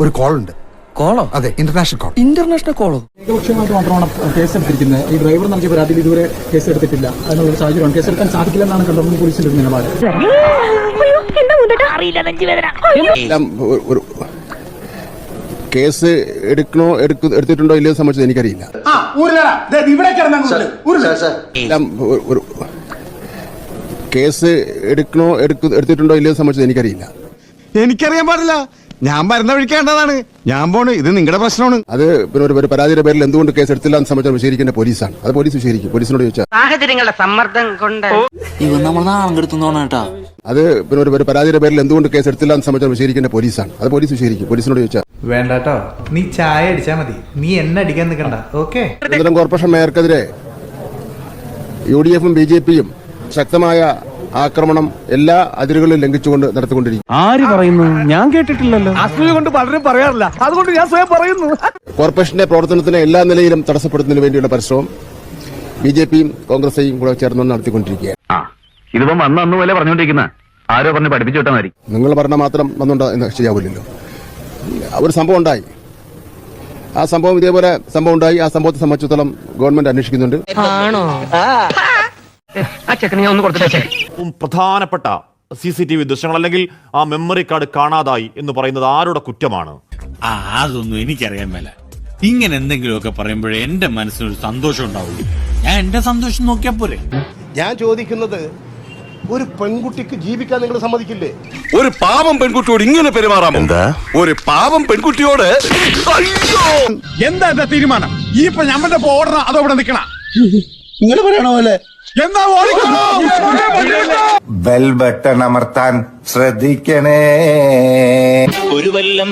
ഒരു കോൾ ഉണ്ട് കോളോ? അതെ ഇന്റർനാഷണൽ കോൾ ഇന്റർനാഷണൽ കോളോ ഏകപക്ഷീയമായിട്ട് മാത്രമാണ് കേസെടുത്തിരിക്കുന്നത്. ഈ ഡ്രൈവർ നൽകിയ പരാതിയിൽ ഇതുവരെ കേസെടുത്തിട്ടില്ല അതിനുള്ള സാഹചര്യമാണ്. കേസെടുക്കാൻ സാധിക്കില്ലെന്നാണ് കണ്ടോൺമെന്റ് പോലീസിന്റെ ഒരു നിലപാട്. കേസ് എടുക്കണോ എടുക്ക- എടുത്തിട്ടുണ്ടോ ഇല്ലയോ സംബന്ധിച്ചത് എനിക്കറിയില്ല. കേസ് എടുക്കണോ എടുക്ക- എടുത്തിട്ടുണ്ടോ ഇല്ലയോ സംബന്ധിച്ചത് എനിക്കറിയില്ല. എനിക്കറിയാൻ പാടില്ല. ഞാൻ വരുന്ന വിളിക്കേണ്ടതാണ് ഞാൻ പോണ്. ഇത് നിങ്ങളുടെ പ്രശ്നമാണ്. അത് പിന്നെ ഒരു ഒരു പരാതിയുടെ പേരിൽ എന്തുകൊണ്ട് കേസ് എടുത്തില്ല എന്ന് സംബന്ധിച്ച് വിശദീകരിക്കേണ്ട പോലീസാണ്. അത് പോലീസ് വിശേഷിക്കും പോലീസിനോട് ചോദിച്ചാൽ സാഹചര്യങ്ങളുടെ സമ്മർദ്ദം കൊണ്ട് ഇവൻ നമ്മൾ നാളെ കെടുത്തുന്നോണ കേട്ടാ അത് പിന്നെ ഒരു ഒരു പരാതിയുടെ പേരിൽ എന്തുകൊണ്ട് കേസ് എടുത്തില്ല എന്ന് സംബന്ധിച്ച് വിശദീകരിക്കേണ്ട പോലീസാണ്. അത് പോലീസ് വിശേഷിക്കും പോലീസിനോട് ചോദിച്ചാൽ വേണ്ടാട്ടോ. നീ ചായ അടിച്ചാ മതി. നീ എന്നെ അടിക്കാൻ നിൽക്കണ്ട ഓക്കേ? തിരുവനന്തപുരം കോർപ്പറേഷൻ മേയർക്കെതിരെ യു ഡി എഫും ബി ജെ പിയും ശക്തമായ ആക്രമണം എല്ലാ അതിരുകളിലും ലംഘിച്ചുകൊണ്ട് നടത്തിക്കൊണ്ടിരിക്കും ആര് പറയുന്നു? ഞാൻ കേട്ടിട്ടില്ലല്ലോ. അസൂയ കൊണ്ട് പലരും പറയാറില്ല. അതുകൊണ്ട് ഞാൻ സ്വയം പറയുന്നു. കോർപ്പറേഷന്റെ പ്രവർത്തനത്തിന് എല്ലാ നിലയിലും തടസ്സപ്പെടുത്തുന്നതിന് വേണ്ടിയുള്ള പരിശ്രമം ബി ജെ പിയും കോൺഗ്രസേയും കൂടെ ചേർന്ന് നടത്തിക്കൊണ്ടിരിക്കുകയാണ്. ഇതിപ്പം അന്ന് അന്ന് പോലെ പറഞ്ഞുകൊണ്ടിരിക്കുന്ന. ആരോ പറഞ്ഞ് പഠിപ്പിച്ചു വിട്ടാൽ മതി നിങ്ങൾ പറഞ്ഞ മാത്രം വന്നുണ്ടോ എന്ന് ശരിയാവില്ലല്ലോ. ഒരു സംഭവം ഉണ്ടായി. ആ സംഭവം ഇതേപോലെ സംഭവം ഉണ്ടായി. ആ സംഭവത്തെ സംബന്ധിച്ചിടത്തോളം ഗവൺമെന്റ് അന്വേഷിക്കുന്നുണ്ട്. ആ ചെക്കനെ ഞാൻ ഒന്ന് കൊടുത്തേ പ്രധാനപ്പെട്ട സി സി ടി വി ദൃശ്യങ്ങൾ അല്ലെങ്കിൽ ആ മെമ്മറി കാർഡ് കാണാതായി എന്ന് പറയുന്നത് ആരുടെ കുറ്റമാണ്? ആ അതൊന്നും എനിക്കറിയാൻ മേല. ഇങ്ങനെ എന്തെങ്കിലുമൊക്കെ പറയുമ്പോഴേ എന്റെ മനസ്സിനൊരു സന്തോഷം ഉണ്ടാവുള്ളൂ. ഞാൻ എന്റെ സന്തോഷം നോക്കിയാ പോരെ. ഞാൻ ചോദിക്കുന്നത് ഒരു പെൺകുട്ടിക്ക് ജീവിക്കാൻ നിങ്ങൾ സമ്മതിക്കില്ലേ? ഒരു പാവം പെൺകുട്ടിയോട് ഇങ്ങനെ പെരുമാറാമോ എന്താ? ഒരു പാവം പെൺകുട്ടിയോട് എന്താ എന്റെ തീരുമാനം? ഈ ഇപ്പൊ ഞമ്മന്റെ ഓർഡർ അതോ ഇവിടെ നിൽക്കണ? നിങ്ങൾ പറയണ പോലെ ഓടിക്കണോ ബെൽ ബട്ടൺ അമർത്താൻ ശ്രദ്ധിക്കണേ. ഒരു വല്ലം